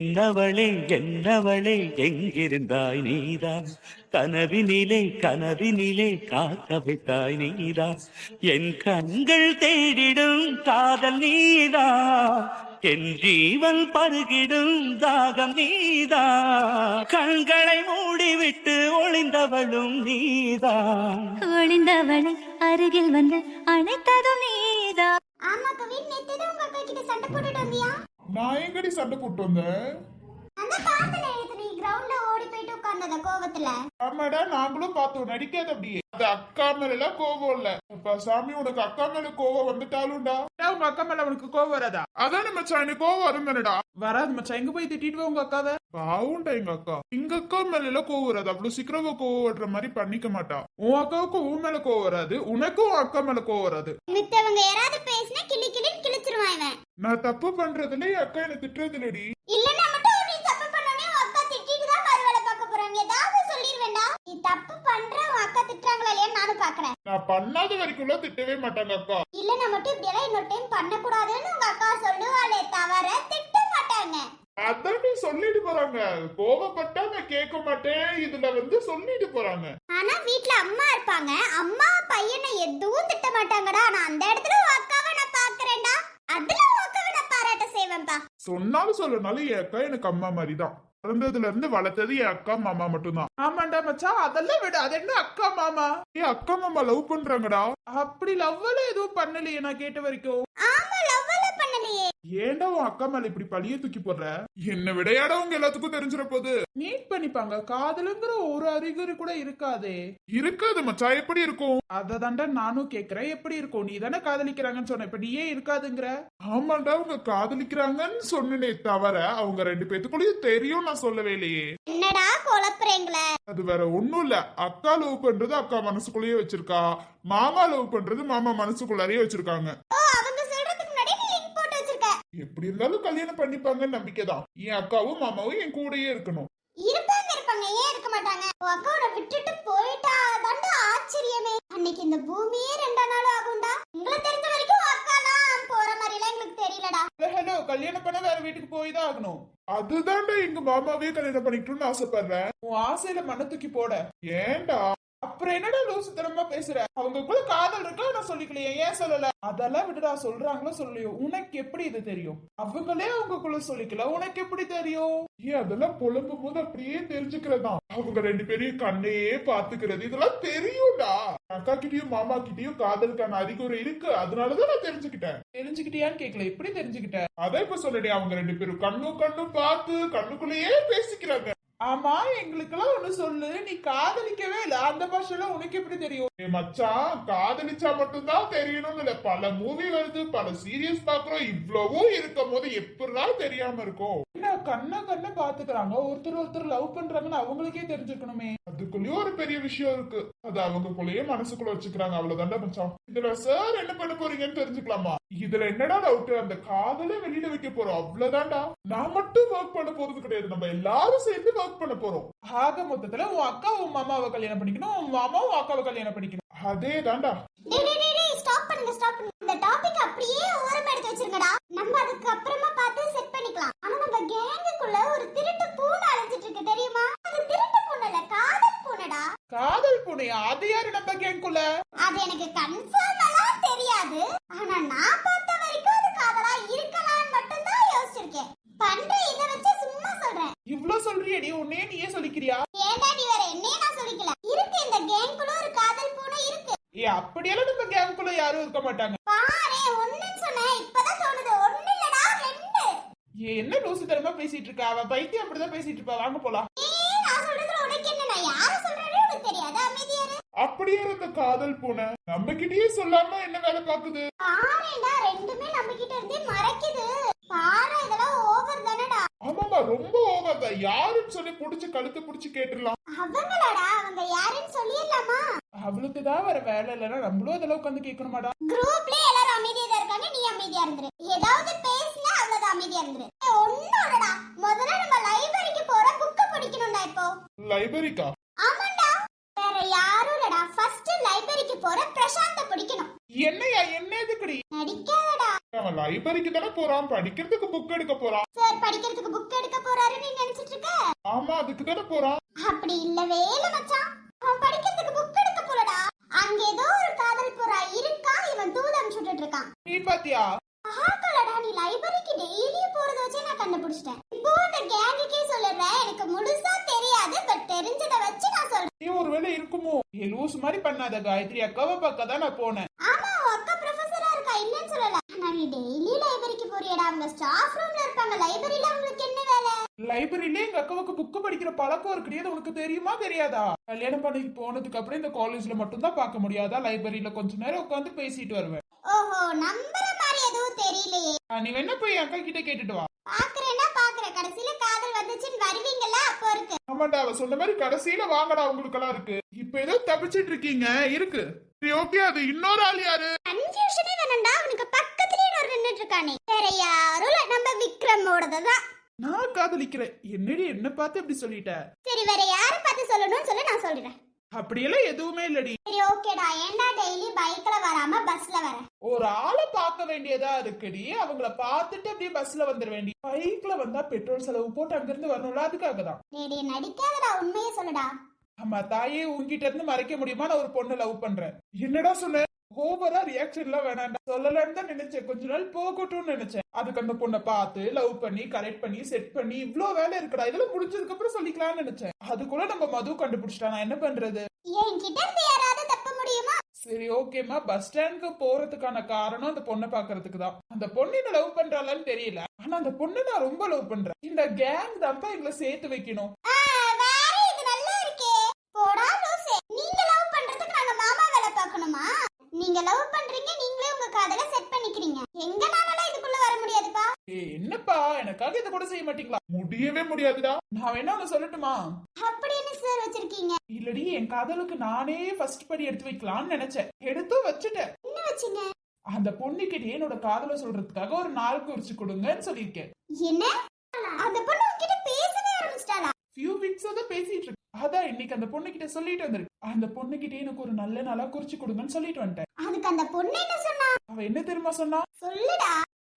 என்னவளே என்னவளே எங்கிருந்தாய் நீதான்? கனவினிலே கனவினிலே காக்க வைத்தாய் நீதான். என் கண்கள் தேடிடும் காதல் நீதான். என் ஜீவன் பருகிடும் தாகம் நீதான். கண்களை மூடிவிட்டு ஒளிந்தவளும் நீதான். ஒளிந்தவளை அருகில் வந்து அணைத்ததும் நீதான். ஆமா கவின் நேத்து தான் உங்க அக்கா கிட்ட சண்டை போட்டுட்டு வந்தியா? நான் எங்கடி சண்டை போட்டு வந்தேன்? அந்த பார்த்தல நேத்து நீ கிரவுண்ட்ல ஓடி போயிட்டு உட்கார்ந்தத கோவத்துல? ஆமாடா நாங்களும் பார்த்தோம். நடிக்காத அப்படியே. அது அக்கா மேல எல்லாம் கோவம் இல்ல. இப்ப சாமி உனக்கு அக்கா மேல கோவம் வந்துட்டாலும்டா. உங்க அக்கா மேல அவனுக்கு கோவம் வராதா? அதானே மச்சான் எனக்கு கோவம் வருந்தானடா வராது மச்சான். எங்க போய் திட்டிட்டு உங்க அக்காவை? பாவுண்டா எங்க அக்கா. எங்க அக்கா மேல எல்லாம் கோவம் வராது. அவ்வளவு சீக்கிரமா கோவம் வர்ற மாதிரி பண்ணிக்க மாட்டா. உன் அக்காவுக்கும் உன் மேல கோவம் வராது. உனக்கும் உன் அக்கா மேல கோவம் வராது. மித்தவங்க யாராவது பேசினா கிளி கிளின்னு கிழிச்சிருவான் இவன். நான் தப்பு பண்றதுல என் அக்கா என்ன திட்டுறது இல்லடி இல்லன்னா மட்டும் நீ தப்பு பண்ணனே உன் அக்கா திட்டிட்டு தான் மறுவேளை பார்க்க போறாங்க ஏதாவது சொல்லிருவேண்டா நீ தப்பு பண்ற உன் அக்கா திட்டுறாங்களா இல்லையா நானும் பாக்குறேன். நான் பண்ணாத வரைக்கும் திட்டவே மாட்டாங்க அக்கா. இல்லன்னா மட்டும் இப்படி எல்லாம் இன்னொரு டைம் பண்ணக்கூடாதுன்னு உங்க அக்கா சொல்லுவாளே தவிர திட்ட மாட்டாங்க. அதான் நீ சொல்லிட்டு போறாங்க. கோவப்பட்டா நான் கேட்க மாட்டேன். இதுல வந்து சொல்லிட்டு போறாங்க. ஆனா வீட்ல அம்மா இருப்பாங்க. அம்மா பையனை எதுவும் திட்ட மாட்டாங்கடா. நான் அந்த இடத்துல உன் அக்காவை நான் பாக்குறேன்டா. அதுல உன் அக்காவை நான் பாராட்ட செய்வேன்பா. சொன்னாலும் சொல்லனாலும் என் அக்கா எனக்கு அம்மா மாதிரி தான் பிறந்ததுல இருந்து வளர்த்தது என் அக்கா மாமா மட்டும்தான். ஆமாண்டா மச்சான் அதெல்லாம் விட. அது என்ன அக்கா மாமா? என் அக்கா மாமா லவ் பண்றாங்கடா. அப்படி லவ்வெல்லாம் எதுவும் பண்ணலையே நான் கேட்ட வரைக்கும். ஆமா லவ் எல்லாம் பண்ணலையே. ஏன்டா உன் அக்கா மேல இப்படி பழிய தூக்கி போடுற? என்ன விடையாட உங்க எல்லாத்துக்கும் தெரிஞ்சிட போகுது மீட் பண்ணிப்பாங்க. காதலுங்கிற ஒரு அறிகுறி கூட இருக்காதே. இருக்காது மச்சான் எப்படி இருக்கும்? அதை தாண்டா நானும் கேக்குறேன். எப்படி இருக்கும்? நீ தானே காதலிக்கிறாங்கன்னு சொன்ன. இப்ப நீயே இருக்காதுங்கிற. ஆமாண்டா அவங்க காதலிக்கிறாங்கன்னு சொன்னனே தவிர அவங்க ரெண்டு பேத்துக்குள்ளேயும் தெரியும் நான் சொல்லவே இல்லையே. என்னடா குழப்புறீங்களே? அது வேற ஒண்ணும் இல்ல. அக்கா லவ் பண்றது அக்கா மனசுக்குள்ளேயே வச்சிருக்கா. மாமா லவ் பண்றது மாமா மனசுக்குள்ளாரையே வச்சிருக்காங்க ஓ அவங்க சொல்றதுக்கு முன்னாடி நீ லிங்க் போட்டு வச்சிருக்க எப்படி இருந்தாலும் கல்யாணம் பண்ணிப்பாங்கன்னு நம்பிக்கை தான் என் அக்காவும் மாமாவும் என் கூடயே இருக்கணும். இருப்பாங்க இருப்பாங்க. ஏன் இருக்க மாட்டாங்க? உன் அக்கா உன்னை விட்டுட்டு போயிட்டா தாண்டா ஆச்சரியமே. அன்னைக்கு இந்த பூமியே ரெண்டா நாள் ஆகும்டா. உங்களை தெரிஞ்ச வரைக்கும் அக்காலாம் போற மாதிரி எல்லாம் எங்களுக்கு தெரியலடா. ஹலோ கல்யாணம் பண்ண வேற வீட்டுக்கு போய் தான் ஆகணும். அதுதான்டா எங்க மாமாவே கல்யாணம் பண்ணிக்கணும்னு ஆசைப்படுறேன். உன் ஆசையில மண்ணை தூக்கி போட. ஏன்டா? அப்புறம் என்னடா லூசுத்தனமா பேசுற? அவங்களுக்குள்ள காதல் இருக்கா நான் சொல்லிக்கலையே ஏன் சொல்லல? அதெல்லாம் விட்டுடா சொல்றாங்களோ சொல்லியோ உனக்கு எப்படி இது தெரியும்? அவங்களே அவங்களுக்குள்ள சொல்லிக்கல உனக்கு எப்படி தெரியும்? ஏன் அதெல்லாம் புலம்பும் போது அப்படியே தெரிஞ்சுக்கிறதா அவங்க ரெண்டு பேரையும் கண்ணையே பாத்துக்கிறது இதெல்லாம் தெரியும்டா. அக்கா கிட்டயும் மாமா கிட்டயும் காதலுக்கான அறிகுறி இருக்கு அதனாலதான் நான் தெரிஞ்சுக்கிட்டேன். தெரிஞ்சுக்கிட்டியான்னு கேக்கல எப்படி தெரிஞ்சுக்கிட்ட? அதான் இப்ப சொல்லடி அவங்க ரெண்டு பேரும் கண்ணும் கண்ணும் பார்த்து கண்ணுக்குள்ளேயே பேசிக்கிறாங்க. ஆமா எங்களுக்கெல்லாம் ஒண்ணு சொல்லு. நீ காதலிக்கவே இல்ல. அந்த பாஷைலாம் உனக்கு எப்படி தெரியும்? மச்சான் காதலிச்சா மட்டும்தான் தெரியணும்னு இல்ல. பல மூவி வருது பல சீரியஸ் பாக்குறோம். இவ்வளவும் இருக்கும் போது எப்படிதான் தெரியாம இருக்கும்? என்ன கண்ண கண்ண பாத்துக்கிறாங்க. ஒருத்தர் ஒருத்தர் லவ் பண்றாங்கன்னு அவங்களுக்கே தெரிஞ்சுக்கணுமே. அதுக்குள்ளயும் ஒரு பெரிய விஷயம் இருக்கு. அது அவங்கக்குள்ளேயே மனசுக்குள்ள வச்சுக்கிறாங்க. அவ்வளவுதான்டா மச்சான். இதுல சார் என்ன பண்ண போறீங்கன்னு தெரிஞ்சுக்கலாமா? இதுல என்னடா டவுட் அந்த காதல வெளியில வைக்க போறோம். அவ்வளவுதான்டா. நான் மட்டும் ஒர்க் பண்ண போறது கிடையாது. நம்ம எல்லாரும் சேர்ந்து ஒர்க் பண்ண போறோம். ஆக மொத்தத்துல உன் அக்கா உன் மாமாவை கல்யாணம் பண்ணிக்கணும். உன் மாமா உன் அக்காவை கல்யாணம் பண்ணிக்கணும். அதே தான்டா டேய் டேய் டேய், டேய் ஸ்டாப் பண்ணுங்க ஸ்டாப் பண்ணுங்க இந்த டாபிக் அப்படியே ஓரம் எடுத்து வச்சிருங்கடா நம்ம அதுக்கு அப்புறமா பார்த்து செட் பண்ணிக்கலாம் ஆனா நம்ம கேங்குக்குள்ள ஒரு திருட்டு பூனை அலைஞ்சிட்டு இருக்கு தெரியுமா அது திருட்டு பூனை இல்ல காதல் பூனைடா காதல் பூனையா அது யாரு நம்ம கேங்குள்ள அது எனக்கு கன்ஃபார்மெல்லாம் தெரியாது ஆனா நான் பார்த்த வரைக்கும் அது காதலா இருக்கலாம்னு மட்டும் தான் யோசிச்சிருக்கேன் பண்ற இத வச்சு சும்மா சொல்றேன் இவ்ளோ சொல்றியடி உன்னே நீயே சொல்லிக்கிறியா ஏன்டா நீ வேற என்னையே நான் சொல்லிக்கல இருக்கு இந்த கேங்குள்ள ஒரு காதல் பூனை இருக்கு ஏ அப்படியெல்லாம் நம்ம கேங்குள்ள யாரும் இருக்க மாட்டாங்க பாரே ஒண்ணுன்னு சொன்னேன் இப்பதான் தோணுது ஒண்ணு இல்லடா ரெண்டு ஏ என்ன லூசு தரமா பேசிட்டு இருக்கா அவ பைத்தியம் அப்படிதான் பேசிட்டு இருப்பா வாங்க போலாம் ஏய், நான் சொல்றதுல உனக்கு என்ன நான் யார சொல்றேன்னு உனக்கு தெரியாது அமைதியா இரு அப்படியே இருந்த காதல் பூனை நம்ம கிட்டயே சொல்லாம என்ன வேலை பாக்குது பாருடா ரெண்டுமே நம்ம கிட்ட இருந்தே மறைக்குது. பாரு இதெல்லாம் ஓவர் தானடா. ஆமாமா ரொம்ப ஓவர் தான். யாருன்னு சொல்லி புடிச்சு கழுத்து புடிச்சு கேட்டுடலாம். அவங்களாடா அவங்க யாருன்னு சொல்லிடலாமா? அவளுக்கு தான் வர வேலை இல்லைன்னா நம்மளும் அதெல்லாம் உட்காந்து கேட்கணுமாடா. குரூப்ல எல்லாரும் அமைதியா தான் இருக்காங்க. நீ அமைதியா இருந்துரு. ஏதாவது பேசினா அவ்வளவுதான் அமைதியா இருந்துரு. ஒண்ணும் இல்லடா. முதல்ல நம்ம லைப்ரரிக்கு போற புக்க படிக்கணும்டா இப்போ. லைப்ரரிக்கா ஆமாண்டா வேற யாரும் இல்லடா ஃபர்ஸ்ட் லைப்ரரிக்கு போற பிரசாந்த பிடிக்கணும். என்னையா என்ன எதுக்குடி? நடிக்காதடா. அவன் லைப்ரரிக்கு தானே போறான் படிக்கிறதுக்கு புக் எடுக்க போறான். சரி படிக்கிறதுக்கு புக் எடுக்க போறாருன்னு நீ நினைச்சிட்டு இருக்க. ஆமா அதுக்கு தானே போறான். அப்படி இல்லவே இல்ல மச்சான். அவன் படிக்கிறதுக்கு புக் எடுக்க போலடா அங்க ஏதோ ஒரு காதல் புறா இருக்கா இவன் தூது அனுப்பிச்சுட்டு இருக்கான் நீ பாத்தியா ஆக்கலடா நீ லைப்ரரிக்கு டெய்லி போறத வச்சே நான் கண்டுபிடிச்சிட்டேன் இப்போ அந்த கேங்குக்கே சொல்லுறேன் எனக்கு முழுசா தெரியாது பட் தெரிஞ்சத வச்சு நான் சொல்றேன் நீ ஒருவேளை இருக்குமோ ஏ பண்ணாத காயத்ரி அக்காவை பார்க்க தான் நான் போனேன். ஆமா அக்கா ப்ரொஃபஸரா இருக்கா? இல்லன்னு சொல்லல. ஆனா நீ டெய்லி லைப்ரரிக்கு போறியடா. அவங்க ஸ்டாஃப் ரூம்ல இருப்பாங்க லைப்ரரியில அவங்களுக்கு என்ன வேலை? லைப்ரரியில எங்க அக்காவுக்கு புக்கு படிக்கிற பழக்கம் இருக்குடியது உனக்கு தெரியுமா தெரியாதா? கல்யாணம் பண்ணி போனதுக்கு அப்புறம் இந்த காலேஜ்ல மட்டும் தான் பார்க்க முடியாதா? லைப்ரரியில கொஞ்ச நேரம் உட்காந்து பேசிட்டு வருவேன். ஓஹோ நம்புற மாதிரி எதுவும் தெரியலையே. நீ வேணா போய் அக்கா கிட்ட கேட்டுட்டு வா. பாக்குறேன்னா பாக்குறேன். கடைசியில காதல் வந்துச்சுன்னு வருவீங்கல்ல அப்போ இருக்கு. ஆமாண்டா அவ சொன்ன மாதிரி கடைசியில வாங்கடா உங்களுக்கெல்லாம் இருக்கு. இப்ப ஏதோ தப்பிச்சிட்டு இருக்கீங்க. இருக்கு. சரி ஓகே அது இன்னொரு ஆள் யாரு? கன்ஃபியூஷனே வேணாம்டா. அவனுக்கு பக்கத்துலயே ஒரு நின்னுட்டு இருக்கானே. வேற யாரும் இல்ல. நம்ம விக்ரமோடது தான் நான் காதலிக்கிறேன். என்னடி என்ன பார்த்து இப்படி சொல்லிட்ட? சரி வேற யார பார்த்து சொல்லணும்னு சொல்லி நான் சொல்றேன். அப்படியெல்லாம் எதுவுமே இல்லடி. சரி ஓகேடா. ஏன்டா டெய்லி பைக்ல வராம பஸ்ல வர? ஒரு ஆளை பார்க்க வேண்டியதா இருக்குடி. அவங்கள பார்த்துட்டு அப்படியே பஸ்ல வந்துட வேண்டி. பைக்ல வந்தா பெட்ரோல் செலவு போட்டு அங்கிருந்து வரணும்ல அதுக்காக தான். டேடி நடிக்காதடா. உண்மையை சொல்லுடா. ஆமா தாயே உன்கிட்ட இருந்து மறைக்க முடியுமா? நான் ஒரு பொண்ணை லவ் பண்றேன். என்னடா சொன்ன? ஓவரா ரியாக்ஷன் எல்லாம் வேணாம்டா. சொல்லலன்னு தான் நினைச்சேன். கொஞ்ச நாள் போகட்டும்னு நினைச்சேன். அதுக்கு அந்த பொண்ணை பார்த்து லவ் பண்ணி கரெக்ட் பண்ணி செட் பண்ணி இவ்ளோ வேலை இருக்குடா. இதெல்லாம் முடிஞ்சதுக்கு அப்புறம் சொல்லிக்கலாம்னு நினைச்சேன். அதுக்குள்ள நம்ம மது கண்டுபிடிச்சிட்டா. நான் என்ன பண்றது? சரி ஓகேம்மா பஸ் ஸ்டாண்டுக்கு போறதுக்கான காரணம் அந்த பொண்ணை பாக்குறதுக்கு தான். அந்த பொண்ணு என்ன லவ் பண்றாளான்னு தெரியல. ஆனா அந்த பொண்ணை நான் ரொம்ப லவ் பண்றேன். இந்த கேங் தான்ப்பா எங்களை சேர்த்து வைக்கணும் ஆ, வேற இது நல்லா இருக்கே போடா லூசே நீங்க லவ் பண்றதுக்கு நாங்க மாமா வேலை பார்க்கணுமா நீங்க லவ் பண்றீங்க நீங்களே உங்க காதல செட் பண்ணிக்கிறீங்க. எங்கனால இதுக்குள்ள வர முடியாதுப்பா. ஏய் என்னப்பா? எனக்காக இதை கூட செய்ய மாட்டீங்களா? முடியவே முடியாதுடா. நான் வேணா ஒண்ணு சொல்லட்டுமா? அப்படி என்ன சார் வச்சிருக்கீங்க? இல்லடி என் காதலுக்கு நானே ஃபர்ஸ்ட் படி எடுத்து வைக்கலாம்னு நினைச்சேன். எடுத்தும் வச்சுட்டேன். என்ன வச்சீங்க? அந்த பொண்ணுகிட்டயே என்னோட காதலை சொல்றதுக்காக ஒரு நாள் குறிச்சு கொடுங்கன்னு சொல்லியிருக்கேன். என்ன? அந்த பொண்ணு உங்ககிட்ட பேசவே ஆரம்பிச்சிட்டாளா? ஃபியூ வீக்ஸா தான் பேசிட்டு இருக்கு இன்னைக்கு அந்த பொண்ணு கிட்ட சொல்லிட்டு வந்திருக்கு. அந்த பொண்ணுகிட்ட எனக்கு ஒரு நல்ல நாளா குறிச்சு கொடுங்கன்னு சொல்லிட்டு வந்துட்டேன். அதுக்கு அந்த பொண்ணு என்ன சொன்னா? அவ என்ன தெரியுமா சொன்னா? சொல்லுடா.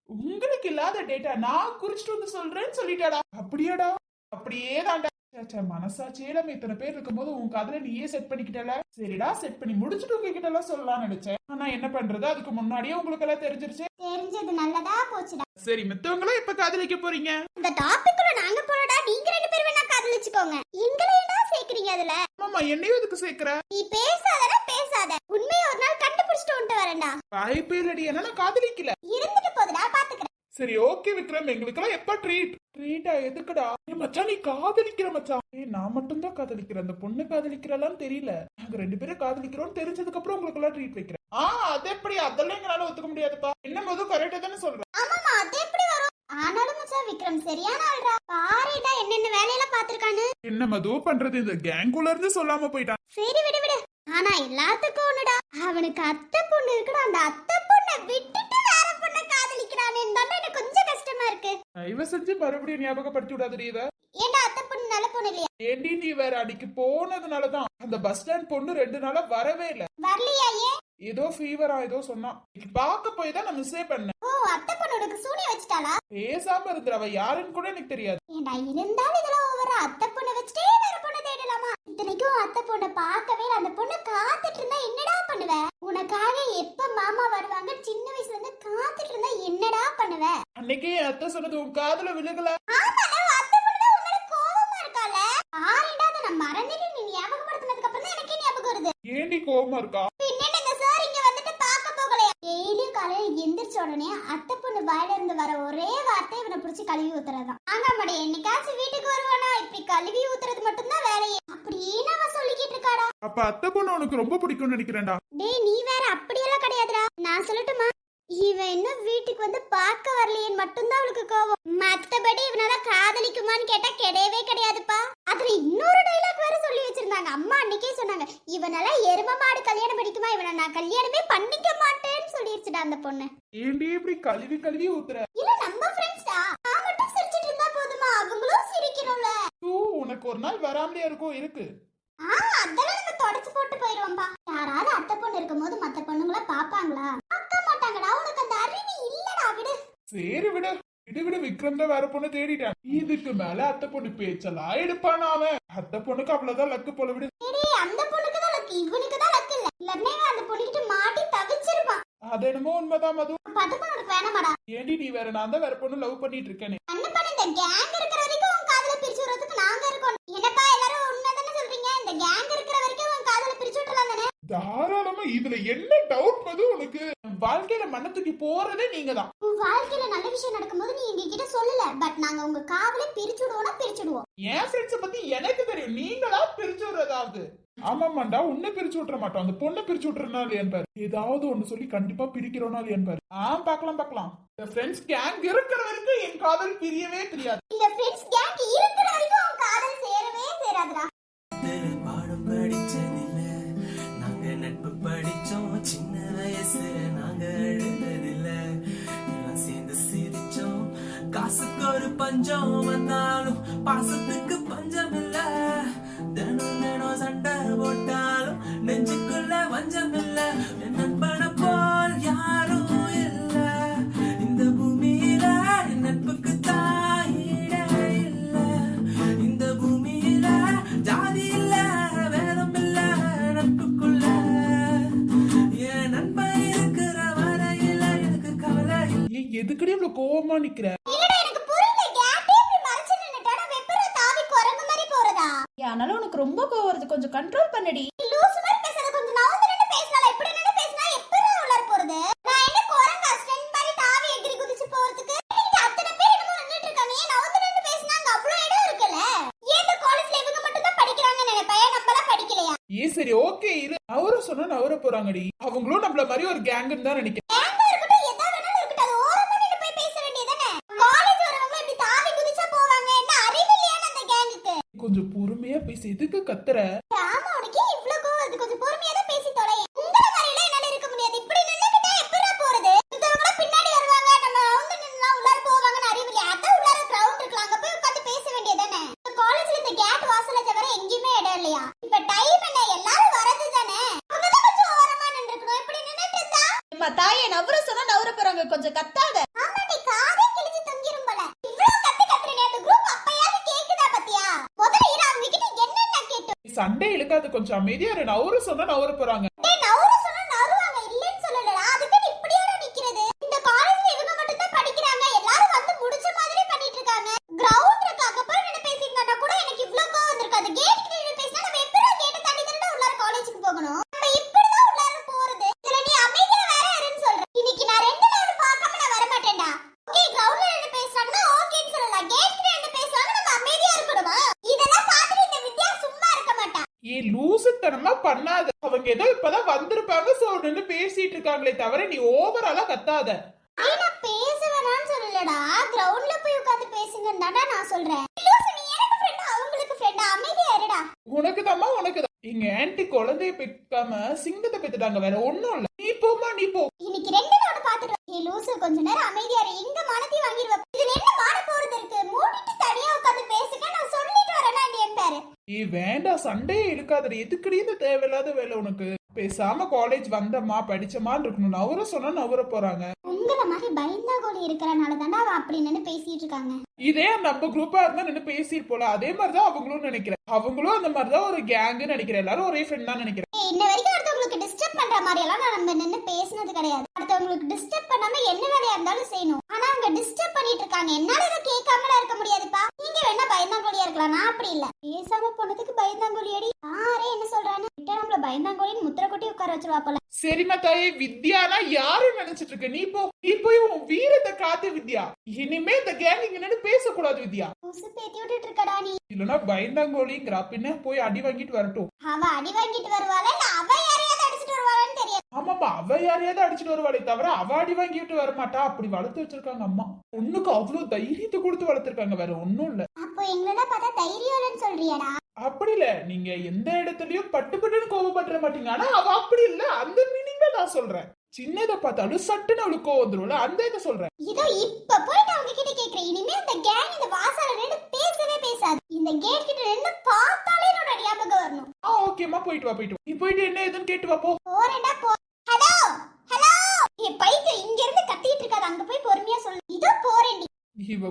உங்களுக்கு இல்லாத டேட்டா நான் குறிச்சிட்டு வந்து சொல்றேன்னு சொல்லிட்டாடா. அப்படியாடா? அப்படியே தான்டா ச்சே, ச்சே, மனசாட்சியே நம்ம இத்தனை பேர் இருக்கும்போது உன் காதல நீயே செட் பண்ணிக்கிட்டல? சரிடா செட் பண்ணி முடிச்சுட்டு உங்ககிட்ட எல்லாம் சொல்லலாம்னு நினைச்சேன். ஆனா என்ன பண்றது? அதுக்கு முன்னாடியே உங்களுக்கு எல்லாம் தெரிஞ்சிருச்சு. தெரிஞ்சது நல்லதா போச்சுடா. சரி மித்தவங்களா இப்ப காதலிக்க போறீங்க? இந்த டாபிக்குள்ள நாங்க போறடா நீங்க ரெண்டு பேரும் வேணா காதலிச்சுக்கோங்க எங்களை என்ன சேர்க்கறீங்க அதுல? ஆமா என்னையும் இதுக்கு சேர்க்கிற? நீ பேசாதடா பேசாத. உண்மையை ஒரு நாள் கண்டுபிடிச்சிட்டு வந்துட்டு வரேன்டா. வாய்ப்பே இல்லடி என்ன நான் காதலிக்கல இருந்துட்டு போதுடா பாத்துக்கிறேன். சரி ஓகே விக்ரம். எங்களுக்கெல்லாம் எப்ப ட்ரீட் ட்ரீட்டா எதுக்குடா? மச்சான் நீ காதலிக்கிற மச்சான் ஏய் நான் மட்டும் தான் காதலிக்கிறேன். அந்த பொண்ணு காதலிக்கிறாளான்னு தெரியல. நாங்க ரெண்டு பேரும் காதலிக்கிறோம் தெரிஞ்சதுக்கு அப்புறம் உங்களுக்கு எல்லாம் ட்ரீட் வைக்கிறேன். ஆ அது எப்படி? அதெல்லாம் எங்களால ஒத்துக்க முடியாதுப்பா. என்ன போதும் கரெக்டா தானே சொல்றேன் ஆமாமா அது எப்படி வரும்? ஆனாலும் மச்சான் விக்ரம் சரியான ஆள்டா பாருடா என்னென்ன வேலையெல்லாம் பாத்துருக்கான்னு என்ன மது பண்றது? இந்த கேங்குல இருந்து சொல்லாம போயிட்டான். சரி விடு விடு. ஆனா எல்லாத்துக்கும் ஒண்ணுடா. அவனுக்கு அத்தை பொண்ணு இருக்குடா. அந்த அத்தை பொண்ணை விட்டுட்டு காதலிக்கிறானேன்னு தானே எனக்கு கொஞ்சம் கஷ்டமா இருக்கு. செஞ்சு மறுபடியும் ஞாபகப்படுத்தி விடாதடி இத ஏன்டா அத்தை பொண்ணு நல்ல பொண்ணு இல்லையா? ஏண்டி நீ வேற அந்த பஸ் ஸ்டாண்ட் பொண்ணு ரெண்டு நாளா வரவே இல்ல. வரலையா ஏன்? ஏதோ ஃபீவரா ஏதோ சொன்னான் பார்க்க போய் தான் நான் மிஸ்ஸே பண்ணேன். ஓ அத்தை பொண்ணோட சூனி வச்சுட்டாளா? பேசாம இருந்துரு அவ யாருன்னு கூட எனக்கு தெரியாது. ஏன்டா இருந்தாலும் இதெல்லாம் ஒவ்வொரு அத்தை பொண்ணை வச்சுட்டே வேற பொண்ணை தேடலாமா? இத்தனைக்கும் அத்தை பொண்ணை பார்க்கவே இல்ல. அந்த பொண்ணை காத்துட்டு இருந்தா என்னடா பண்ணுவ உனக்காக எப்ப மாமா வருவாங்க சின்ன வயசுல இருந்து காத்துட்டு இருந்தா என்னடா பண்ணுவ அன்னைக்கே அத்தை சொன்னது உன் காதுல விழுகல. ஏண்டி கோவமா இருக்கா? எந்திரிச்ச உடனே அத்தை பொண்ணு வாயில இருந்து வர ஒரே வார்த்தை இவனை பிடிச்சி கழுவி ஊத்துறதுதான். ஆமாடி என்னைக்காச்சும் வீட்டுக்கு வருவானா? இப்படி கழுவி ஊத்துறது மட்டும்தான் வேலையே. அப்படியே அவன் சொல்லிக்கிட்டு இருக்காடா. அப்ப அத்தை பொண்ணு உனக்கு ரொம்ப பிடிக்கும்னு நினைக்கிறேன்டா. டேய் நீ வேற அப்படியெல்லாம் கிடையாதுடா. நான் சொல்லட்டுமா? இவன் இன்னும் வீட்டுக்கு வந்து பார்க்க வரலையேன்னு மட்டும்தான் அவளுக்கு கோவம். மத்தபடி இவனால காதலிக்குமான்னு கேட்டா கிடையவே கிடையாதுப்பா. அதுல இன்னொரு டைலாக் வேற சொல்லி வச்சிருந்தாங்க. அம்மா அன்னைக்கே சொன்னாங்க இவனால எரும மாடு கல்யாணம் படிக்குமா இவனை நான் கல்யாணமே பண்ணிக்க மாட்டேன்னு சொல்லிருச்சுடா அந்த பொண்ணு. ஏண்டி இப்படி கழுவி கழுவி ஊத்துற? இல்ல நம்ம ஃப்ரெண்ட்ஸ்டா நான் மட்டும் சிரிச்சிட்டு இருந்தா போதுமா? அவங்களும் சிரிக்கணும்ல. தூ உனக்கு ஒரு நாள் வராமலே இருக்கும் இருக்கு. ஆ அதெல்லாம் நம்ம தொடச்சு போட்டு போயிருவோம்பா யாராவது அத்தை பொண்ணு இருக்கும்போது மத்த பொண்ணுங்கள பாப்பாங்களா மாட்டாங்கடா உனக்கு அந்த அறிவு இல்லடா விடு. சரி விடு. விடு விடு விக்ரம் தான் வேற பொண்ணு தேடிட்டான். இதுக்கு மேல அத்தை பொண்ணு பேச்செல்லாம் எடுப்பானா அவன். அத்தை பொண்ணுக்கு அவ்வளவுதான் லக்கு போல விடு. அந்த பொண்ணுக்கு தான் லக்கு இவனுக்கு தான் லக்கு இல்ல. இல்லன்னா அந்த பொண்ணுகிட்ட மாட்டி தவிச்சிருப்பான். அது என்னமோ உண்மைதான் மது. அதுக்கு உனக்கு வேணாமாடா. ஏண்டி நீ வேற நான் தான் வேற பொண்ணு லவ் பண்ணிட்டு இருக்கேனே. அண்ணன் பண்ண இந்த கேங் இருக்கிற வரைக்கும் உன் காதல பிரிச்சு விடுறதுக்கு நாங்க இருக்கோம். என்னப்பா எல்லாரும் உண்மைதானே சொல்றீங்க? இந்த கேங் இருக்கிற வரைக்கும் உன் காதல பிரிச்சு விட்டுலாம் தானே தாராளமா இதுல என்ன டவுட் மது உனக்கு? வாழ்க்கையில மண்ண தூக்கி போறதே நீங்க தான் உன் வாழ்க்கையில நல்ல விஷயம் நடக்கும்போது நீ எங்க கிட்ட சொல்லல பட் நாங்க உங்க காதலை பிரிச்சு விடுவோம்னா பிரிச்சுடுவோம். என் ஃப்ரெண்ட்ஸ பத்தி எனக்கு தெரியும். நீங்களா பிரிச்சு விடுறதாவது? ஆமாமாண்டா உன்னை பிரிச்சு விட்டுற மாட்டோம். அந்த பொண்ணை பிரிச்சு விட்டுறனா இல்லையான்னு பாரு? ஏதாவது ஒண்ணு சொல்லி கண்டிப்பா பிரிக்கிறோனா இல்லையான்னு பாரு? ஆ பார்க்கலாம் பார்க்கலாம். இந்த ஃப்ரெண்ட்ஸ் கேங் இருக்கிற வரைக்கும் என் காதல் பிரியவே தெரியாது. இந்த ஃப்ரெண்ட்ஸ் கேங் இருக்கிற வரைக்கும் உன் காதல் சேரவே சேராதுடா. காசுக்கு ஒரு பஞ்சம் வந்தாலும் பாசத்துக்கு பஞ்சம் இல்ல. தினம் தினம் சண்டை போட்டாலும் நெஞ்சுக்குள்ள வஞ்சம் இல்ல. என் நண்பனை போல் யாரும் இல்ல. இந்த பூமியில என் நட்புக்கு தாயிட இல்ல. இந்த பூமியில ஜாதி இல்ல வேதம் இல்ல நட்புக்குள்ள. என் நண்பன் இருக்கிற வரையில எனக்கு கவலை இல்ல. ஏய் எதுக்கடி இவ்வளவு கோவமா நிக்கிற? எல்லாம் படிக்கலையா? ஏ சரி ஓகே இரு. நவர சொன்னா நவர போறாங்கடி. அவங்களும் நம்மள மாதிரி ஒரு கேங்குன்னு தான் நினைக்கிறேன் கேங்கா இருக்கட்டும் எதா வேணாலும் இருக்கட்டும் அது ஓரமா நின்னு போய் பேச வேண்டியதானே காலேஜ் வரவங்க இப்படி தாவி குதிச்சா போவாங்க என்ன அறிவில்லையான அந்த கேங்குக்கு கொஞ்சம் பொறுமையா பேசி எதுக்கு கத்துற ஆமா உனக்கு இவ்ளோ கோவம் வருது கொஞ்சம் பொறுமையா தான் பேசி தொலை உங்கள மாதிரி எல்லாம் என்னால இருக்க முடியாது இப்படி நின்னுக்கிட்டா எப்படிடா போறது மத்தவங்க பின்னாடி வருவாங்க நம்ம வந்து நின்னா உள்ளார போவாங்கன்னு அறிவில்லை அதான் உள்ளார கிரவுண்ட் இருக்கலாம் அங்க போய் உட்கார்ந்து பேச வேண்டியதானே காலேஜ்ல இந்த கேட் வாசல தவிர எங்கேயுமே இடம் இல்லையா இப்ப டைம் என்ன எல்லாரும் வரது தானே அவங்க தான் கொஞ்சம் ஓரமா நின்றுக்கணும் இப்படி நின்னுட்டு இருந்தா தாயே நவர சொன்னா நவர போறாங்க கொஞ்சம் கத்தாத. ஆமாடி காதே கிழிஞ்சு தொங்கிரும் போல. இவ்ளோ கத்து கத்துறனே அந்த குரூப் அப்பயாவது கேக்குதா பத்தியா? முதல்ல இரு அவங்க கிட்ட என்னென்ன கேட்டு சண்டை இழுக்காது கொஞ்சம் அமைதியா இரு. நவர சொன்னா நவர போறாங்க டேய் நவுறு சொன்னா நறுவாங்க இல்லைன்னு சொல்லலடா அதுக்கு நீ இப்படியோட நிக்கிறது இந்த காலேஜ்ல இவங்க மட்டும் தான் படிக்கிறாங்க எல்லாரும் வந்து முடிச்ச மாதிரி பண்ணிட்டு இருக்காங்க கிரவுண்ட் இருக்கு அங்க போய் நின்னு பேசிங்கன்னா கூட எனக்கு இவ்ளோ கோவம் வந்திருக்காது கேட் கிட்ட நின்னு பேசினா நம்ம எப்படி கேட்ட தாண்டி தானே உள்ளார காலேஜுக்கு போகணும் நம்ம இப்படிதான் உள்ளார போறது இதுல நீ அமைதியா வேற இருன்னு சொல்ற இன்னைக்கு நான் ரெண்டு நாள் பார்க்காம நான் வர மாட்டேன்டா ஓகே கிரவுண்ட்ல நின்னு பேசுறாங்கன்னா ஓகேன்னு சொல்லலாம் கேட் கிட்ட நின்னு பேசுறாங்க நம்ம அமைதியா இருக்கணுமா இதெல்லாம் பார்த்துட்டு இந்த வித்யா சும்மா இருக்க மாட்டா ஏ லூசுத்தனமா பண்ணாத அவங்க ஏதோ இப்பதான் வந்திருப்பாங்க சோ நின்னு பேசிட்டு இருக்காங்களே தவிர நீ ஓவராலா கத்தாத. நான் பேச வேணாம்னு சொல்லலடா கிரவுண்ட்ல போய் உட்கார்ந்து பேசுங்கன்னு நான் சொல்றேன். நீ எனக்கு friend, அவங்களுக்கு friend. அமைதியா இருடா. உனக்கு தாமா உனக்கு தான் எங்க ஆன்ட்டி குழந்தைய பெக்காம சிங்கத்தை பெத்துட்டாங்க வேற ஒண்ணும் இல்ல. நீ போமா நீ போ. இன்னைக்கு ரெண்டு நாள் பாத்துட்டு லூசு கொஞ்ச நேரம் அமைதியா இரு. எங்க மானத்தையும் வாங்கிடுவ. இதுல என்ன மான போறது இருக்கு? மூடிட்டு தனியா உட்கார்ந்து பேசுங்க. நான் சொல்லிட்டு வரேனா இல்லையான்னு பாரு? ஏ வேண்டாம். சண்டையே இருக்காதடி. எதுக்குடி இந்த தேவையில்லாத வேலை உனக்கு? பேசாம காலேஜ் வந்தம்மா படிச்சமான்னு இருக்கணும் நவர சொன்னா நவர போறாங்க. உங்கள மாதிரி பயந்தாகோலி இருக்கிறனால தாண்டா அவ அப்படி நின்னு பேசிட்டு இருக்காங்க. இதே நம்ம குரூப்பா இருந்தா நின்னு பேசிட்டு போல. அதே மாதிரிதான் அவங்களும் நினைக்கிறேன். அவங்களும் அந்த மாதிரிதான் ஒரு கேங்குன்னு நினைக்கிறேன். எல்லாரும் ஒரே ஃப்ரெண்ட் தான் நினைக்கிறேன். இன்ன வரைக்கும் அடுத்தவங்களுக்கு டிஸ்டர்ப் பண்ற மாதிரி எல்லாம் நான் நம்ம நின்னு பேசினது கிடையாது. அடுத்தவங்களுக்கு டிஸ்டர்ப் பண்ணாம என்ன வேலையா இருந்தாலும் செய்யணும். ஆனா அவங்க டிஸ்டர்ப் பண்ணிட்டு இருக்காங்க. என்னால இதை கேட்காமல இருக்க முடியாதுப்பா. நீங்க வேணா பயந்தாங்கோலியா இருக்கலாம். நான் அப்படி இல்ல. பேசாம போனதுக்கு பயந்தாங்கோலி அடி ஆரே என்ன சொல்றானு? விட்டா நம்மள பயந்தாங்கோலின்னு முத்திர கொட்டி உட்கார வச்சிருவா போல. சரிம்மா தாயே வித்யானா யாரும் நினைச்சிட்டு இருக்க நீ போ நீ போய் உன் வீரத்தை காத்து வித்யா. இனிமே இந்த கேங் இங்க நின்னு பேசக்கூடாது வித்யா. புசு பேத்தி விட்டுட்டு இருக்கடா நீ. இல்லனா பயந்தாங்கோலிங்கிற. பின்ன போய் அடி வாங்கிட்டு வரட்டும். அவ அடி வாங்கிட்டு வருவாளா இல்ல அவ யாரையாவது அடிச்சிட்டு வருவாளான்னு தெரியாது. ஆமாமா அவ யாரையாவது அடிச்சுட்டு வருவாளே தவிர அவ அடி வாங்கிட்டு வர மாட்டா அப்படி வளர்த்து வச்சிருக்காங்க அம்மா. பொண்ணுக்கு அவ்வளவு தைரியத்தை கொடுத்து வளர்த்திருக்காங்க வேற ஒண்ணும் இல்ல. அப்போ எங்களோட பார்த்தா தைரியம் இல்லைன்னு சொல்றியாடா. அப்படி இல்ல நீங்க எந்த இடத்துலயும் பட்டு பட்டுன்னு கோவப்பட்டுற மாட்டீங்க. ஆனா அவ அப்படி இல்ல. அந்த மீனிங்ல நான் சொல்றேன். சின்னதை பார்த்தாலும் சட்டுன்னு அவளுக்கு கோவம் வந்துரும்ல அந்த இதை சொல்றேன். இதோ இப்ப போயிட்டு அவங்க கிட்ட கேக்குறேன். இனிமே அந்த கேங் இந்த வாசல்ல நின்னு பேசவே பேசாது. இந்த கேட் கிட்ட நின்னு பார்த்தாலே என்னோட ஞாபகம் வரணும். ஆ ஓகேம்மா போயிட்டு வா போயிட்டு வா. நீ போயிட்டு என்ன ஏதுன்னு கேட்டு வா போ போறேன்டா போ. Hello hello. என் பைக்கு இங்க இருந்து கத்திட்டு இருக்காது. அங்க போய் பொறுமையா சொல்லு. இதோ போறேன்டி.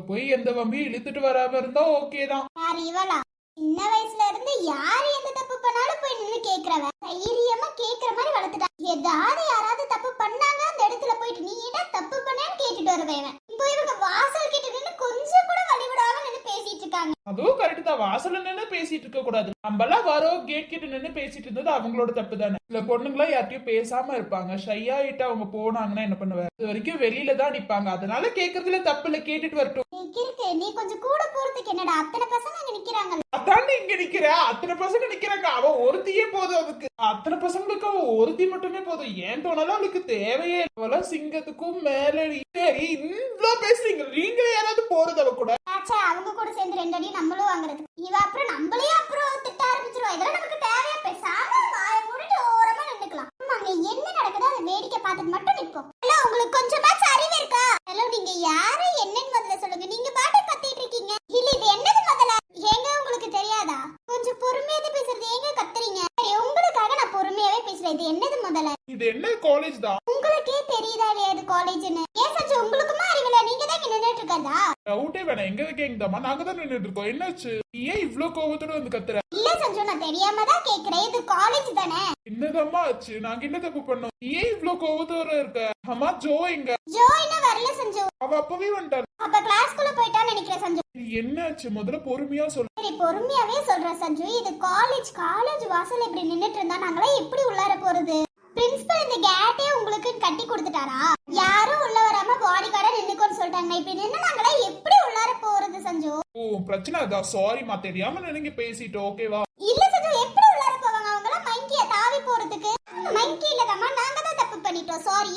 போய் எந்த வம்பியும் இழுத்துட்டு வராம இருந்தா ஓகே தான் யார் இவளா? சின்ன வயசுல இருந்து யாரு எந்த தப்பு பண்ணாலும் போய் நின்னு கேக்குறவ? தைரியமா கேக்குற மாதிரி வளர்த்துட்டா. ஏதாவது யாராவது தப்பு பண்ணாங்க அந்த இடத்துல போயிட்டு நீ என்ன தப்பு பண்ணேன்னு கேட்டுட்டு வருவேன் இப்போ இவங்க வாசல் கிட்ட நின்று கொஞ்சம் கூட வழிவிடாம நின்று பேசிட்டு இருக்காங்க. அதுவும் கரெக்ட் தான். வாசல்ல நின்று பேசிட்டு இருக்க கூடாது. நம்ம எல்லாம் வரோம் கேட் கிட்ட நின்று பேசிட்டு இருந்தது அவங்களோட தப்பு தானே. சில பொண்ணுங்களா யார்ட்டையும் பேசாம இருப்பாங்க. ஷையா ஆயிட்டு அவங்க போனாங்கன்னா என்ன பண்ணுவாங்க இது வரைக்கும் வெளியில தான் நிப்பாங்க. அதனால கேக்குறதுல தப்பு இல்ல கேட்டுட்டு வரட்டும். கிறுக்கு நீ கொஞ்சம் கூட போறதுக்கு என்னடா? அத்தனை பசங்க அங்க நிக்கிறாங்க. அதாண்டி இங்க நிக்கிற? அத்தனை பசங்க நிக்கிறாங்க. அவ ஒருத்தியே போதும் அதுக்கு. அத்தனை பசங்களுக்கு அவ ஒருத்தி மட்டுமே போதும். ஏன் தோணாலும் அவளுக்கு தேவையே. அவளாம் சிங்கத்துக்கும் மேலடி. சரி இவ்வளவு பேசுறீங்க. நீங்களே யாராவது போறது அவ கூட? ஆச்சா அவங்க கூட சேர்ந்து ரெண்டு அடி நம்மளும் வாங்குறது. இவ அப்புறம் நம்மளையும் அப்புறம் திட்ட ஆரம்பிச்சிருவா. இதெல்லாம் நமக்கு தேவையா? பேசாம வாய மூடிட்டு ஓரமா நின்னுக்கலாம் ஆமா, அங்க என்ன நடக்குதோ அதை வேடிக்கை பார்த்துட்டு மட்டும் நிப்போம் ஹலோ உங்களுக்கு கொஞ்சமாச்சும் அறிவு இருக்கா? ஹலோ நீங்க யாரு என்னன்னு முதல்ல சொல்லுங்க. நீங்க பாட்டு கத்திட்டு இருக்கீங்க. இல்ல இது என்னது முதல்ல? ஏங்க உங்களுக்கு தெரியாதா? கொஞ்சம் பொறுமையாவே பேசுறது. ஏங்க கத்துறீங்க? சரி உங்களுக்காக நான் பொறுமையாவே பேசுறேன். இது என்னது முதல்ல? இது என்ன காலேஜ் தான்? உங்களுக்கே தெரியுதா இல்லையா இது காலேஜ்னு ஏன் சச்சு உங்களுக்குமா அறிவில்ல நீங்க தான் இங்க நின்னுட்டு இருக்கதா டவுட்டே வேணாம். எங்க கேங்கதாமா நாங்க தான் நின்னுட்டு இருக்கோம் என்னாச்சு ஏன் இவ்ளோ கோவத்தோட வந்து கத்துற? இல்ல சஞ்சு நான் தெரியாம தான் கேக்குறேன். இது காலேஜ் தானே? என்னதாம்மா ஆச்சு? நாங்க என்ன தப்பு பண்ணோம் ஏன் இவ்ளோ கோவத்தோட இருக்க? அம்மா ஜோ எங்க? ஜோ இன்னும் வரல சஞ்சு. அவ அப்பவே வந்துட்டாள்? அப்ப கிளாஸ்க்குள்ள போயிட்டான்னு நினைக்கிறேன் சஞ்சு. என்னாச்சு முதல்ல பொறுமையா சொல்லு சரி பொறுமையாவே சொல்றேன் சஞ்சு. இது காலேஜ் காலேஜ் வாசல்ல இப்படி நின்னுட்டு இருந்தா நாங்களாம் எப்படி உள்ளார போறது? பிரின்சிபல் இந்த கேட்டே உங்களுக்கு கட்டி கொடுத்துட்டாரா? யாரும் உள்ள வராம பாடி கார்டா நின்னுக்கோன்னு சொல்லிட்டாங்க. இப்படி நின்னு நாங்களாம் எப்படி உள்ளார போறது சஞ்சு? ஓ பிரச்சனை அதான் சாரிம்மா தெரியாம நினைங்க பேசிட்டோம். ஓகேவா இல்ல சஞ்சு. எப்படி மங்கி இல்லதாம்மா நாங்க தான் தப்பு பண்ணிட்டோம் சாரி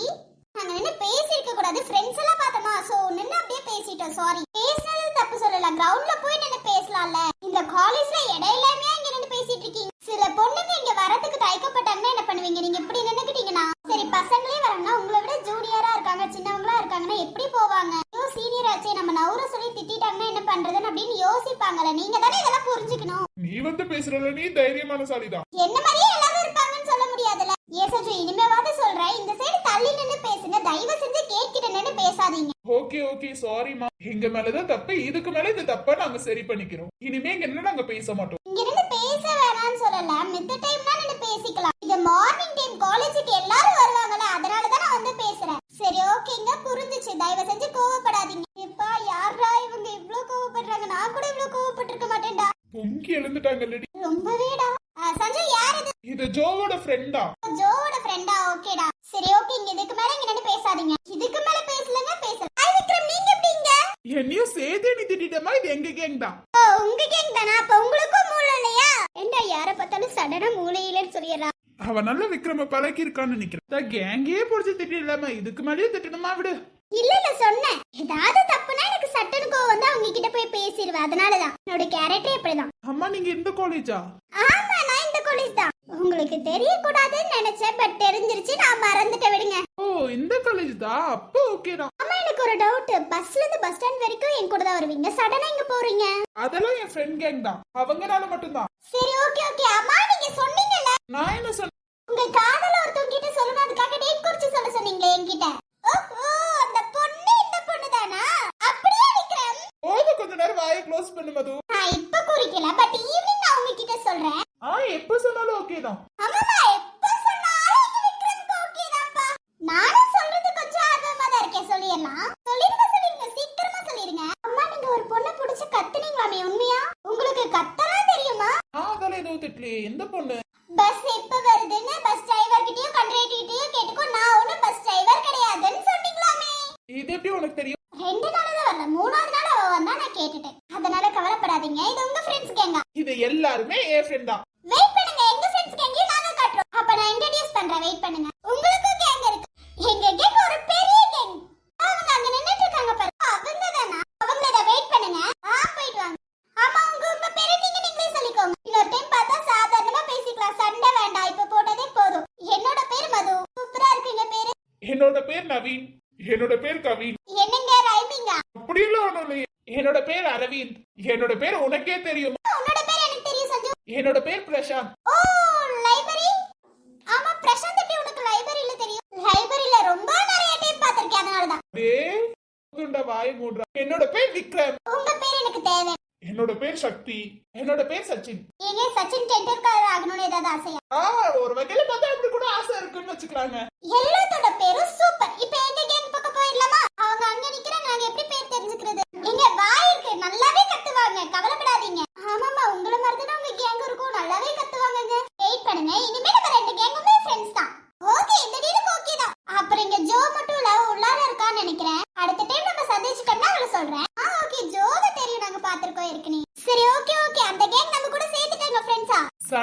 நாங்க நின்னு பேசிருக்க கூடாது ஃப்ரெண்ட்ஸ் எல்லாம் பார்த்தோமா? சோ நின்னு அப்படியே பேசிட்டோம் சாரி பேசுனது தப்பு சொல்லல கிரவுண்ட்ல போய் நின்னு பேசலாம்ல. இந்த காலேஜ்ல இடையிலாமே இங்க நின்னு பேசிட்டு இருக்கீங்க. சில பொண்ணுங்க இங்க வரதுக்கு தயக்கப்பட்டாங்கன்னா என்ன பண்ணுவீங்க? நீங்க இப்படி நின்னுக்கிட்டீங்கன்னா? சரி பசங்களே வரணும்னா உங்களை விட ஜூனியரா இருக்காங்க சின்னவங்களா இருக்காங்கன்னா எப்படி போவாங்க? ஐயோ சீனியர் ஆச்சே நம்ம நவுற சொல்லி திட்டிட்டாங்கன்னா என்ன பண்றதுன்னு அப்படின்னு யோசிப்பாங்கல்ல. நீங்க தானே இதெல்லாம் புரிஞ்சுக்கணும். நீ வந்து பேசுறல நீ தைரியமானசாலிதான் என்ன மாதிரியே எல்லாரும் இருப்பாங்கன்னு சொல்ல முடியாதுல்ல? ஏ சஜு இனிமேவாவது சொல்றேன். இந்த சைடு தள்ளி நின்னு பேசுங்க. தயவு செஞ்சு கேட் கிட்ட நின்னு பேசாதீங்க. ஓகே ஓகே சாரிம்மா எங்க மேலதான் தப்பு இதுக்கு மேல இந்த தப்ப நாங்க சரி பண்ணிக்கிறோம். இனிமே இங்க என்ன நாங்க பேச மாட்டோம். இங்க நின்னு பேச வேணாம்னு சொல்லல. மித்த டைம்னா நின்னு பேசிக்கலாம். இது மார்னிங் டைம் காலேஜுக்கு எல்லாரும் வருவாங்கல்ல அதனால தான் நான் வந்து பேசுறேன். சரி ஓகேங்க புரிஞ்சுச்சு. தயவு செஞ்சு கோவப்படாதீங்க. எப்பா யாரா இவங்க? இவ்ளோ கோவப்படுறாங்க. நான் கூட இவ்ளோ கோவப்பட்டிருக்க மாட்டேன்டா. பொங்கி எழுந்துட்டாங்க ரொம்பவேடா. இது ஜோவோட ஃப்ரெண்டா ஜோவோட ஃப்ரெண்டா ஓகேடா. சரி ஓகே இங்க இதுக்கு மேல இங்க நின்னு பேசாதீங்க. இதுக்கு மேல பேசலங்க பேசல ஹாய் விக்ரம் நீங்க எப்படிங்க என்னையும் சேர்த்தே நீ திட்டிட்டமா இது எங்க கேங் தான்? ஓ உங்க கேங் தானா? அப்ப உங்களுக்கும் மூளை இல்லையா? ஏண்டா யார பார்த்தாலும் சடனா மூளை இல்லைன்னு சொல்லிடுறா. அவ நல்ல விக்ரம பழக்கி இருக்கான்னு நினைக்கிறேன் கேங்கே பிடிச்சி திட்டி இல்லாம இதுக்கு மேலேயே திட்டணுமா விடு. இல்ல இல்ல சொன்னேன். ஏதாவது தப்புனா எனக்கு சட்டனு கோவம் வந்து அவங்க கிட்ட போய் பேசிடுவேன். அதனாலதான். என்னோட கேரக்டர் இப்படிதான் அம்மா நீங்க இந்த காலேஜா ஆமா நான் இந்த காலேஜ் தான். உங்களுக்கு தெரியக்கூடாதுன்னு நினைச்சேன் பட் தெரிஞ்சிருச்சு. நான் மறந்துட்டேன் விடுங்க. ஓ இந்த காலேஜ் தான் அப்போ ஓகே தான். ஆமா எனக்கு ஒரு டவுட் பஸ்ல இருந்து பஸ் ஸ்டாண்ட் வரைக்கும் என் கூட தான் வருவீங்க. சடனா எங்க போறீங்க? அதெல்லாம் என் ஃப்ரெண்ட் கேங் தான். அவங்கனால மட்டும்தான். சரி ஓகே ஓகே அம்மா நீங்க சொன்னீங்கல்ல? நான் என்ன சொன்னேன் உங்க காதல ஒருத்தவங்க கிட்ட சொல்லணும் அதுக்காக டேட் குறிச்சு சொல்ல சொன்னீங்களே என்கிட்ட. ஓஹோ அந்த பொண்ணு இந்த பொண்ணு தானா அப்படியே போதும் கொஞ்ச நேரம் வாயை க்ளோஸ் பண்ணு மது. நான் இப்ப குறிக்கல பட் ஈவினிங் நான் உங்ககிட்ட சொல்றேன். ஆ எப்ப சொன்னாலும் ஓகே தான். அம்மா எப்ப சொன்னாலும் எங்க விக்ரம்க்கு ஓகே தான்ப்பா. நானும் சொல்றது கொஞ்சம் ஆர்வமா தான் இருக்கேன் சொல்லிடலாம். சொல்லிருங்க சொல்லிருங்க சீக்கிரமா சொல்லிருங்க அம்மா நீங்க ஒரு பொண்ணை புடிச்சு கத்துனீங்களாமே உண்மையா? உங்களுக்கு கத்தலாம் தெரியுமா? நான் அதெல்லாம் எதுவும் திட்டலையே எந்த பொண்ணு பஸ் எப்ப வருதுன்னு பஸ் டிரைவர் கிட்டயும் கண்டக்டர்கிட்டயும் கேட்டுக்கோ நான் ஒண்ணும் பஸ் டிரைவர் கிடையாதுன்னு சொன்னீங்களாமே இது எப்படி உனக்கு தெரியும் ரெண்டு நாள் தான் வரல மூணாவது நாள் அவ வந்தா நான் கேட்டுட்டேன் அதனால கவலைப்படாதீங்க இது உங்க ஃப்ரெண்ட்ஸ் கேங்க இது எல்லாருமே என் ஃப்ரெண்ட் தான் வெயிட் பண்ணுங்க எங்க ஃப்ரெண்ட்ஸ் கேங்கையும் நாங்க காட்டுறோம் அப்ப நான் இன்ட்ரோடியூஸ் பண்றேன் வெயிட் பண்ணுங்க உங்களுக்கும் கேங் இருக்கு எங்க கேங் ஒரு பெரிய கேங் அவங்க அங்க நின்னுட்டு இருக்காங்க பாரு அவங்க தானா அவங்கள இத வெயிட் பண்ணுங்க ஆ போயிட்டு வாங்க ஆமா உங்க உங்க பேரை நீங்க நீங்களே சொல்லிக்கோங்க இன்னொரு டைம் பார்த்தா சாதாரணமா பேசிக்கலாம் சண்டை வேண்டாம் இப்ப போட்டதே போதும் என்னோட பேர் மது சூப்பரா இருக்குங்க பேரு என்னோட பேர் நவீன் என்னோட பேர் கவின் என்னங்க ரைமிங்கா அப்படிலாம் ஒண்ணும் இல்லையே என்னோட பேர் அரவிந்த். என்னோட பேர் உனக்கே தெரியும். என்னோட பேர் பிரசாந்த். என்னோட பேர் விக்ரம். உங்க பேர் எனக்கு தேவை. என்னோட பேர் சக்தி. என்னோட பேர் சச்சின். சச்சின் டெண்டுல்கர் ஆகணும்னு ஏதாவது ஆசையா ஆ ஒரு வகையில பார்த்தா அப்படி கூட ஆசை இருக்குன்னு வச்சுக்கலாங்க எல்லாத்தோட பேரும் சூப்பர் இப்போ எங்க கேங் பக்கம் போயிடலாமா அவங்க அங்க நிக்கிறாங்க நாங்க எப்படி பேர் தெரிஞ்சுக்கிறது எங்க வாய் இருக்கு நல்லாவே கத்துவாங்க கவலைப்படாதீங்க ஆமாமா உங்கள மாதிரி தானே உங்க கேங் இருக்கும் நல்லாவே கத்துவாங்கங்க வெயிட் பண்ணுங்க இனிமே நம்ம ரெண்டு கேங்குமே ஃப்ரெண்ட்ஸ் தான் ஓகே இந்த டீலுக்கு ஓகே தான் அப்புறம் இங்க ஜோ மட்டும் இல்ல உள்ளார இருக்கான்னு நினைக்கிறேன் அடுத்த டைம் நம்ம சந்திச்சுட்டோம்னா அவளை சொல்றேன் ஆ ஓகே ஜோவை தெரியும் நாங்க பாத்திருக்கோம் ஏற்கனவே சரி ஓகே ஓகே அந்த கேங் நம்ம கூட சேர்த்துட்டாங்க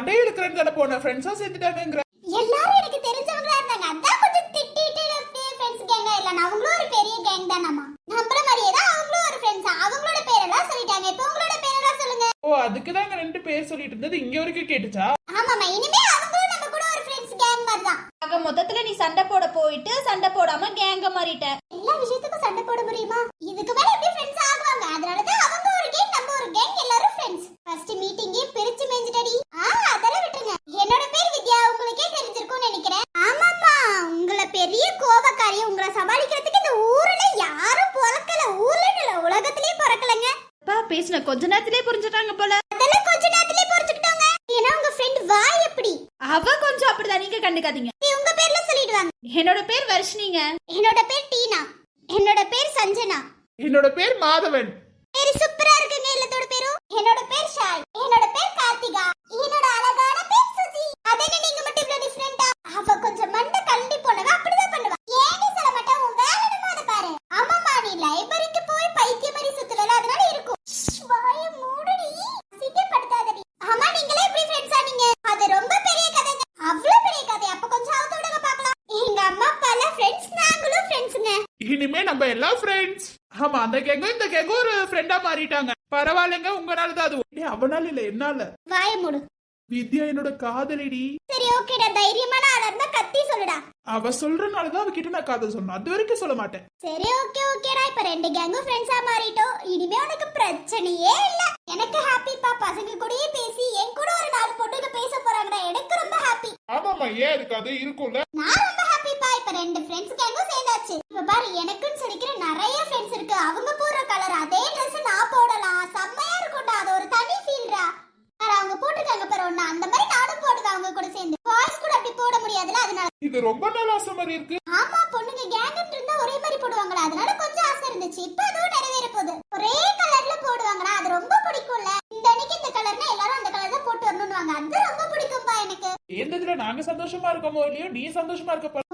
ஃப்ரெண்ட்ஸா இருக்கிறேன்னு தானே போனேன். ஃப்ரெண்ட்ஸாக சேர்த்துட்டாங்கிற எல்லாரும் எனக்கு தெரிஞ்சவங்களா இருந்தாங்க அதான் கொஞ்சம் திட்டிட்டு அப்படியே ஃப்ரெண்ட்ஸ் கேங்கா இல்ல அவங்களும் ஒரு பெரிய கேங் தான் நம்ம நம்மள மாதிரியே தான் அவங்களும் ஒரு ஃப்ரெண்ட்ஸ் அவங்களோட பேரெல்லாம் சொல்லிட்டாங்க இப்போ உங்களோட பேரெல்லாம் சொல்லுங்க ஓ அதுக்கு தாங்க ரெண்டு பேர் சொல்லிட்டு இருந்தது இங்க வரைக்கும் கேட்டுச்சா ஆமாமா இனிமே அவங்களும் நம்ம கூட ஒரு ஃப்ரெண்ட்ஸ் கேங் மாதிரி தான் ஆக மொத்தத்துல நீ சண்டை போட போயிட்டு சண்டை போடாம கேங்க மாறிட்ட எல்லா விஷயத்துக்கும் சண்டை போட முடியுமா இதுக்கு மேல எப்படி ஃப்ரெண்ட்ஸ் ஆகுவாங்க அதனால தான் அவங்க ஒரு கேங் நம்ம ஒரு கேங் எல்லாரும் ஃப்ரெண்ட்ஸ் ஃபர்ஸ்ட் மீட்டிங்கே பிரிச்சு மேஞ்சிட்டடி ஆ அதெல்லாம் விட்டுருங்க என்னோட பேர் வித்யா உங்களுக்கே தெரிஞ்சிருக்கும்னு நினைக்கிறேன் ஆமாமா உங்களை பெரிய கோபக்காரி உங்களை சமாளிக்கிறதுக்கு இந்த ஊர்ல யாரும் பிறக்கல ஊர்ல இல்ல உலகத்திலேயே பிறக்கலங்க அப்பா பேசின. கொஞ்ச நேரத்திலே புரிஞ்சுட்டாங்க போல. அதெல்லாம் கொஞ்ச நேரத்திலே புரிஞ்சுக்கிட்டோங்க. ஏன்னா உங்க ஃப்ரெண்ட் வாய் எப்படி? அவ கொஞ்சம் அப்படிதான். நீங்க கண்டுக்காதீங்க. நீ உங்க பேர்ல சொல்லிடுவாங்க. என்னோட பேர் வர்ஷினிங்க. என்னோட பேர் டீனா. என்னோட பேர் சஞ்சனா. என்னோட பேர் மாதவன். பேரு சூப்பரா நம்ம எல்லாம் ஃப்ரெண்ட்ஸ் ஆமா அந்த கேங்கும் இந்த கேங்கும் ஒரு ஃப்ரெண்டா மாறிட்டாங்க. பரவாயில்லைங்க உங்களால தான் அது அவனால இல்ல என்னால? வாய மூடு. வித்யா என்னோட காதலிடி. சரி ஓகேடா தைரியமான ஆளா இருந்தா கத்தி சொல்லுடா. அவ சொல்றனாலதான் அவகிட்ட நான் காதல் சொன்னேன். அது வரைக்கும் சொல்ல மாட்டேன். சரி ஓகே ஓகேடா இப்ப ரெண்டு கேங்கும் ஃப்ரெண்ட்ஸா மாறிட்டோம். இனிமே உனக்கு பிரச்சனையே இல்ல. எனக்கு ஹாப்பிப்பா பசங்க கூடயே பேசி என் கூட ஒரு நாலு பொண்ணுங்க பேச போறாங்கடா. எனக்கு ரொம்ப ஹாப்பி ஆமாமா ஏன் இருக்காது இருக்கும்ல? நான் ரொம்ப ஹாப்பிப்பா இப்ப ரெண்டு ஃப்ரெண்ட்ஸ் கேங்கும் சேர்ந்தாச்சு. இப்ப பாரு எனக்குன்னு சொல்லிக்கிற நிறைய ஃப்ரெண்ட்ஸ் இருக்கு. அவங்க போடுற கலர் அதே Dress நான் போடலாம். செம்மையா இருக்கும்டா அது ஒரு தனி ஃபீல்டா வேற அவங்க போட்டுருக்காங்க பாரு ஒண்ணு. அந்த மாதிரி நானும் போடுவேன் அவங்க கூட சேர்ந்து. பாய்ஸ் கூட அப்படி போட முடியாதுல அதனால. இது ரொம்ப நாள் ஆசை மாதிரி இருக்கு. ஆமா பொண்ணுங்க கேங்னு இருந்தா ஒரே மாதிரி போடுவாங்களா? அதனால கொஞ்சம் ஆசை இருந்துச்சு. இப்ப அதுவும் நிறைவேற போகுது. ஒரே கலர்ல போடுவாங்களா? அது ரொம்ப பிடிக்கும்ல. இந்த அன்னைக்கு இந்த கலர்னா எல்லாரும் அந்த கலர் தான் போட்டு வரணும்னுவாங்க. அது ரொம்ப பிடிக்கும்பா எனக்கு. சேர்ந்ததுல நாங்க சந்தோஷமா இருக்கோமோ இல்லையோ நீ சந்தோஷமா இருக்க பாரு.